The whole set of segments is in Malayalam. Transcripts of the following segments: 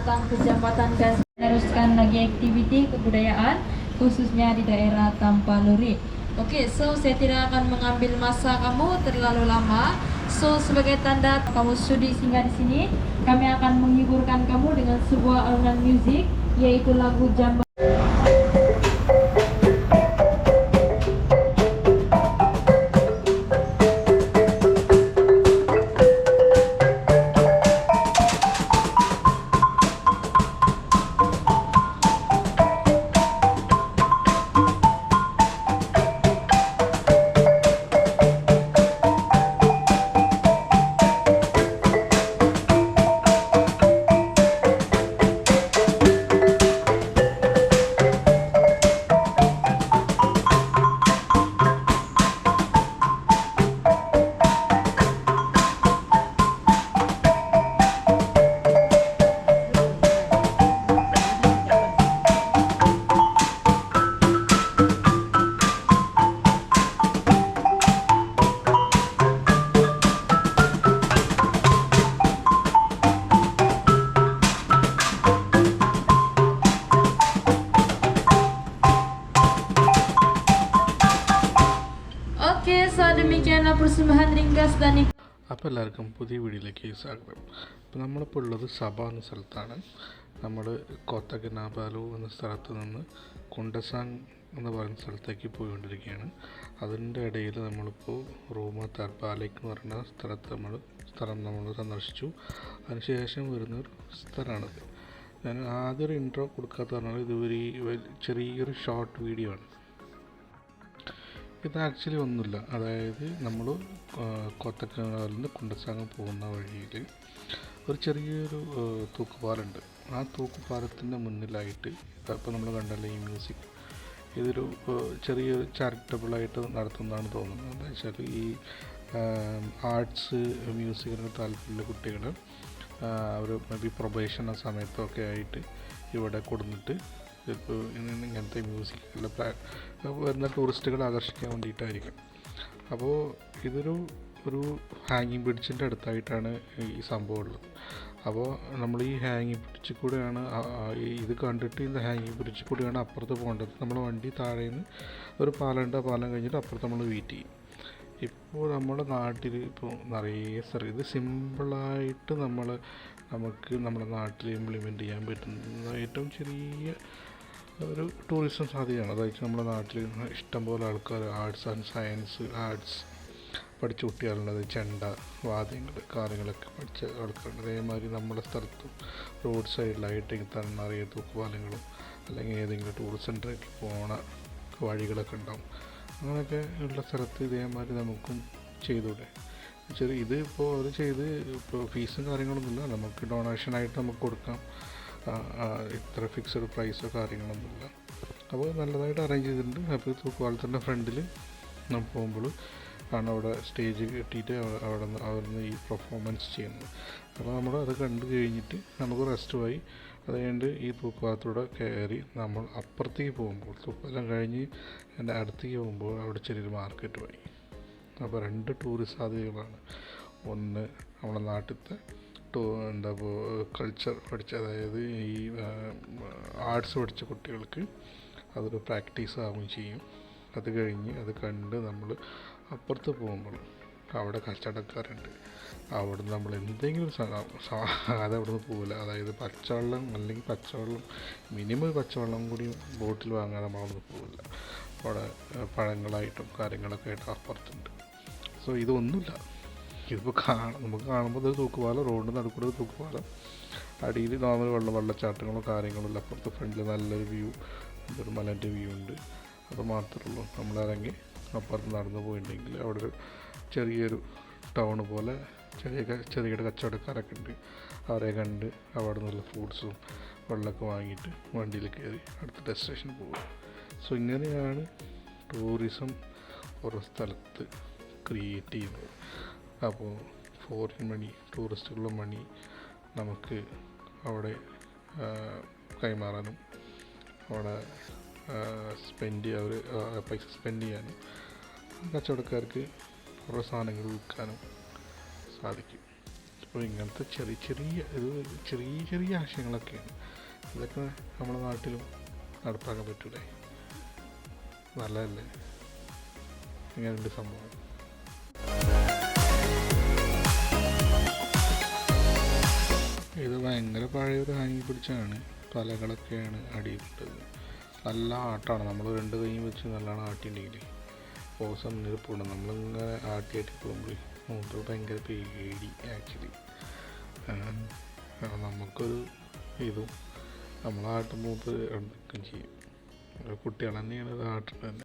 datang ke Gas meneruskan lagi aktiviti kebudayaan khususnya di daerah Tampaluri. Oke, so saya tidak akan mengambil masa kamu terlalu lama. So sebagai tanda kamu sudi singgah di sini, kami akan menghiburkan kamu dengan sebuah alunan musik yaitu lagu Jambatan demikianlah persembahan ringkas അപ്പോൾ എല്ലാവർക്കും പുതിയ വീഡിയോയിലേക്ക് സ്വാഗതം. അപ്പോൾ നമ്മളിപ്പോൾ ഉള്ളത് സഭ എന്ന സ്ഥലത്താണ്. നമ്മൾ കോത്തകനാബാലു എന്ന സ്ഥലത്ത് നിന്ന് കുണ്ടസാങ് എന്ന് പറയുന്ന സ്ഥലത്തേക്ക് പോയിക്കൊണ്ടിരിക്കുകയാണ്. അതിന്റെ ഇടയിൽ നമ്മളിപ്പോൾ റൂമ തർബാലേക്ക് എന്ന് പറയുന്ന സ്ഥലത്ത് നമ്മൾ സ്ഥലം നമ്മൾ സന്ദർശിച്ചു. അതിനുശേഷം വരുന്നൊരു സ്ഥലമാണിത്. ഞാൻ ആദ്യം ഒരു ഇൻട്രോ കൊടുക്കാത്ത പറഞ്ഞാൽ ഇത് ഒരു ചെറിയൊരു ഷോർട്ട് വീഡിയോ ആണ്. ഇത് ആക്ച്വലി ഒന്നുമില്ല. അതായത് നമ്മൾ കൊത്തക്കനാലിൽ നിന്ന് കുണ്ടസാങ്ങ് പോകുന്ന വഴിയിൽ ഒരു ചെറിയൊരു തൂക്കുപാലുണ്ട്. ആ തൂക്കുപാലത്തിന്റെ മുന്നിലായിട്ട് ഇപ്പോൾ നമ്മൾ കണ്ടല്ലേ ഈ മ്യൂസിക്? ഇതൊരു ചെറിയൊരു ചാരിറ്റബിളായിട്ട് നടത്തുന്നതാണ് തോന്നുന്നത്. എന്താ വെച്ചാൽ ഈ ആർട്സ് മ്യൂസിക്കിനൊക്കെ താല്പര്യമുള്ള കുട്ടികൾ അവർ മേ ബി പ്രൊബേഷൻ സമയത്തൊക്കെ ആയിട്ട് ഇവിടെ കൊടുന്നിട്ട് ഇപ്പോൾ ഇങ്ങനത്തെ മ്യൂസിക് അല്ല വരുന്ന ടൂറിസ്റ്റുകളെ ആകർഷിക്കാൻ വേണ്ടിയിട്ടായിരിക്കും. അപ്പോൾ ഇതൊരു ഒരു ഹാങ്ങിങ് ബ്രിഡ്ജിന്റെ അടുത്തായിട്ടാണ് ഈ സംഭവം ഉള്ളത്. അപ്പോൾ നമ്മൾ ഈ ഹാങ്ങിങ് ബ്രിഡ്ജിൽ കൂടെയാണ് ഇത് കണ്ടിട്ട് ഈ ഹാങ്ങിങ് ബ്രിഡ്ജിൽ കൂടെയാണ് അപ്പുറത്ത് പോകേണ്ടത്. നമ്മൾ വണ്ടി താഴെ നിന്ന് ഒരു പാലമുണ്ട് ആ പാലം കഴിഞ്ഞിട്ട് അപ്പുറത്ത് നമ്മൾ വെയിറ്റ് ചെയ്യും. ഇപ്പോൾ നമ്മുടെ നാട്ടിൽ ഇപ്പോൾ നിറയെ സർ ഇത് സിമ്പിളായിട്ട് നമ്മൾ നമുക്ക് നമ്മുടെ നാട്ടിൽ ഇംപ്ലിമെന്റ് ചെയ്യാൻ പറ്റുന്ന ഏറ്റവും ചെറിയ ഒരു ടൂറിസം സാധ്യതയാണ്. അതായത് നമ്മുടെ നാട്ടിൽ ഇഷ്ടംപോലെ ആൾക്കാർ ആർട്സ് ആൻഡ് സയൻസ് ആർട്സ് പഠിച്ച കുട്ടികളുണ്ട്. ചെണ്ട വാദ്യങ്ങൾ കാര്യങ്ങളൊക്കെ പഠിച്ച ആൾക്കാരുണ്ട്. അതേമാതിരി നമ്മുടെ സ്ഥലത്തും റോഡ് സൈഡിലായിട്ട് തണ്ണറിയ തൂക്കുപാലങ്ങളും അല്ലെങ്കിൽ ഏതെങ്കിലും ടൂറിസ്റ്റ് സെന്ററിലേക്ക് പോണ വഴികളൊക്കെ ഉണ്ടാവും. അങ്ങനെയൊക്കെ ഉള്ള സ്ഥലത്ത് ഇതേമാതിരി നമുക്കും ചെയ്തൂടെ ചെറിയ ഇത് ഇപ്പോൾ അവർ ചെയ്ത് ഇപ്പോൾ ഫീസും കാര്യങ്ങളൊന്നുമില്ല. നമുക്ക് ഡൊണേഷനായിട്ട് നമുക്ക് കൊടുക്കാം. ഇത്ര ഫിക്സഡ് പ്രൈസോ കാര്യങ്ങളൊന്നുമില്ല. അപ്പോൾ നല്ലതായിട്ട് അറേഞ്ച് ചെയ്തിട്ടുണ്ട്. അപ്പോൾ തൂക്കുവാളത്തിന്റെ ഫ്രണ്ടിൽ നമ്മൾ പോകുമ്പോൾ ആണ് അവിടെ സ്റ്റേജ് കെട്ടിയിട്ട് അവ- അവിടെ നിന്ന് അവിടുന്ന് ഈ പെർഫോമൻസ് ചെയ്യുന്നത്. അപ്പോൾ നമ്മൾ അത് കണ്ടു കഴിഞ്ഞിട്ട് നമുക്ക് റെസ്റ്റ് പോയി അത് കഴിഞ്ഞിട്ട് ഈ തൂക്കുവാളത്തിലൂടെ കയറി നമ്മൾ അപ്പുറത്തേക്ക് പോകുമ്പോൾ തൂക്കുവാലം കഴിഞ്ഞ് എന്റെ അടുത്തേക്ക് പോകുമ്പോൾ അവിടെ ചെറിയൊരു മാർക്കറ്റ് പോയി. അപ്പോൾ രണ്ട് ടൂറിസ്റ്റ് സാധ്യതകളാണ്. ഒന്ന് നമ്മുടെ നാട്ടിലത്തെ എന്താ കൾച്ചർ പഠിച്ച അതായത് ഈ ആർട്സ് പഠിച്ച കുട്ടികൾക്ക് അതൊരു പ്രാക്ടീസ് ആവുകയും ചെയ്യും. അത് കഴിഞ്ഞ് അത് കണ്ട് നമ്മൾ അപ്പുറത്ത് പോകുമ്പോൾ അവിടെ കച്ചവടക്കാരുണ്ട്. അവിടെ നമ്മൾ എന്തെങ്കിലും അത് അവിടെ നിന്ന് പോകില്ല അതായത് പച്ചവെള്ളം അല്ലെങ്കിൽ പച്ചവെള്ളം മിനിമം പച്ചവെള്ളം കൂടി ബോട്ടിൽ വാങ്ങാതെ നമ്മൾ അവിടെ നിന്ന് പോകില്ല അവിടെ പഴങ്ങളായിട്ടും കാര്യങ്ങളൊക്കെ ആയിട്ട് അപ്പുറത്തുണ്ട്. സോ ഇതൊന്നുമില്ല. ഇതിപ്പോൾ കാണാം. നമുക്ക് കാണുമ്പോൾ ഇത് തൂക്കുപാലം റോഡിന് നടുക്കൂടെ ഒരു തൂക്കുപാലം. അടിയിൽ നോർമൽ വെള്ളം വെള്ളച്ചാട്ടങ്ങളോ കാര്യങ്ങളോ ഇല്ല. അപ്പുറത്ത് ഫ്രണ്ടിൽ നല്ലൊരു വ്യൂ ഒരു മലേന്റെ വ്യൂ ഉണ്ട്. അത് മാത്രമേ ഉള്ളൂ. നമ്മളിറങ്ങി അപ്പുറത്ത് നടന്നു പോയിട്ടുണ്ടെങ്കിൽ അവിടെ ഒരു ചെറിയൊരു ടൗൺ പോലെ ചെറിയ ചെറിയ കച്ചവടക്കാരൊക്കെ ഉണ്ട്. അവരെ കണ്ട് അവിടെ നിന്നുള്ള ഫ്രൂട്ട്സും വെള്ളമൊക്കെ വാങ്ങിയിട്ട് വണ്ടിയിൽ കയറി അടുത്ത ഡെസ്റ്റിനേഷൻ പോകും സോ ഇങ്ങനെയാണ് ടൂറിസം ഓരോ സ്ഥലത്ത് ക്രിയേറ്റ് ചെയ്യുന്നത്. അപ്പോൾ ഫോറിൻ മണി ടൂറിസ്റ്റുകളുടെ മണി നമുക്ക് അവിടെ കൈമാറാനും അവിടെ സ്പെൻഡ് അവർ പൈസ സ്പെൻഡ് ചെയ്യാനും കച്ചവടക്കാർക്ക് കുറേ സാധനങ്ങൾ വിൽക്കാനും സാധിക്കും. അപ്പോൾ ഇങ്ങനത്തെ ചെറിയ ചെറിയ ഇത് ചെറിയ ചെറിയ ആശയങ്ങളൊക്കെയാണ്. ഇതൊക്കെ നമ്മുടെ നാട്ടിലും നടപ്പാക്കാൻ പറ്റൂലേ? നല്ലതല്ലേ? ഇങ്ങനെ രണ്ട് സംഭവം. ഇത് ഭയങ്കര പഴയൊരു ഹാങ്ങി പിടിച്ചാണ്. തലകളൊക്കെയാണ് അടിയിട്ടത് നല്ല ആട്ടാണ്. നമ്മൾ രണ്ട് കൈയും വെച്ച് നല്ലോണം ആട്ടിയിട്ടുണ്ടെങ്കിൽ ഓസം നിരപ്പുണ്ട് നമ്മളിങ്ങനെ ആട്ടി ആട്ടി പോകുമ്പോൾ മൂപ്പർ ഭയങ്കര പേടി ആക്ച്വലി നമുക്കൊരു ഇതും. നമ്മളാട്ടുമ്പോൾ ആട്ടും എടുക്കുകയും ചെയ്യും. കുട്ടികൾ തന്നെയാണ് ഇത് ആട്ടുന്നത്.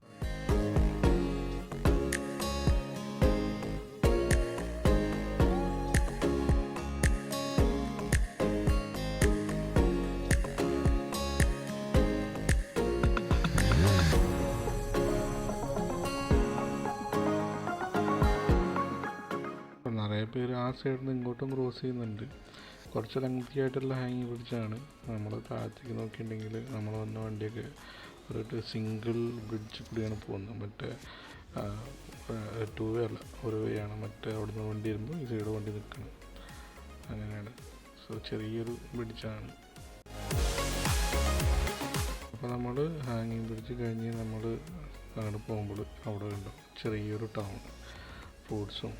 സൈഡിൽ നിന്ന് ഇങ്ങോട്ടും ക്രോസ് ചെയ്യുന്നുണ്ട്. കുറച്ച് ലെങ്തി ആയിട്ടുള്ള ഹാങ്ങി പിടിച്ചാണ് നമ്മൾ താഴത്തേക്ക് നോക്കിയിട്ടുണ്ടെങ്കിൽ നമ്മൾ വന്ന വണ്ടിയൊക്കെ ഒരു സിംഗിൾ ബ്രിഡ്ജ് കൂടിയാണ് പോകുന്നത്. മറ്റേ ടു വേ അല്ല ഒരു വേ ആണ്. മറ്റേ അവിടുന്ന് വണ്ടി വരുമ്പോൾ ഈ സൈഡ് വണ്ടി നിൽക്കണം. അങ്ങനെയാണ്. സോ ചെറിയൊരു ബ്രിഡ്ജാണ് അപ്പോൾ നമ്മൾ ഹാങ്ങിങ് ബ്രിഡ്ജ് കഴിഞ്ഞ് നമ്മൾ അങ്ങോട്ട് പോകുമ്പോൾ അവിടെ ഉണ്ടാവും ചെറിയൊരു ടൗൺ ഫ്രൂട്ട്സും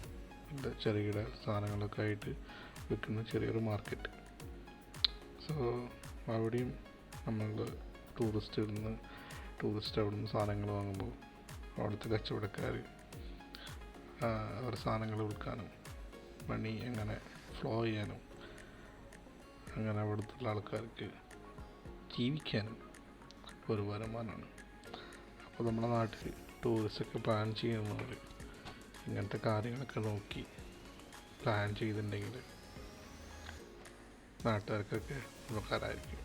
പിന്നെ ചെറുകിട സാധനങ്ങളൊക്കെ ആയിട്ട് വിൽക്കുന്ന ചെറിയൊരു മാർക്കറ്റ്. സോ അവിടെയും നമ്മൾ ടൂറിസ്റ്റിൽ നിന്ന് ടൂറിസ്റ്റ് അവിടെ നിന്ന് സാധനങ്ങൾ വാങ്ങുമ്പോൾ അവിടുത്തെ കച്ചവടക്കാർ അവരുടെ സാധനങ്ങൾ വിൽക്കാനും മണി എങ്ങനെ ഫ്ലോ ചെയ്യാനും അങ്ങനെ അവിടുത്തെ ആൾക്കാർക്ക് ജീവിക്കാനും ഒരു വരുമാനമാണ്. അപ്പോൾ നമ്മുടെ നാട്ടിൽ ടൂറിസ്റ്റൊക്കെ പ്ലാൻ ചെയ്യുന്നവർ ഇങ്ങനത്തെ കാര്യങ്ങളൊക്കെ നോക്കി പ്ലാൻ ചെയ്തിട്ടുണ്ടെങ്കിൽ നാട്ടുകാർക്കൊക്കെ ഉപകാരമായിരിക്കും.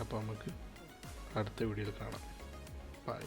അപ്പോൾ നമുക്ക് അടുത്ത വീഡിയോയിൽ കാണാം. ബൈ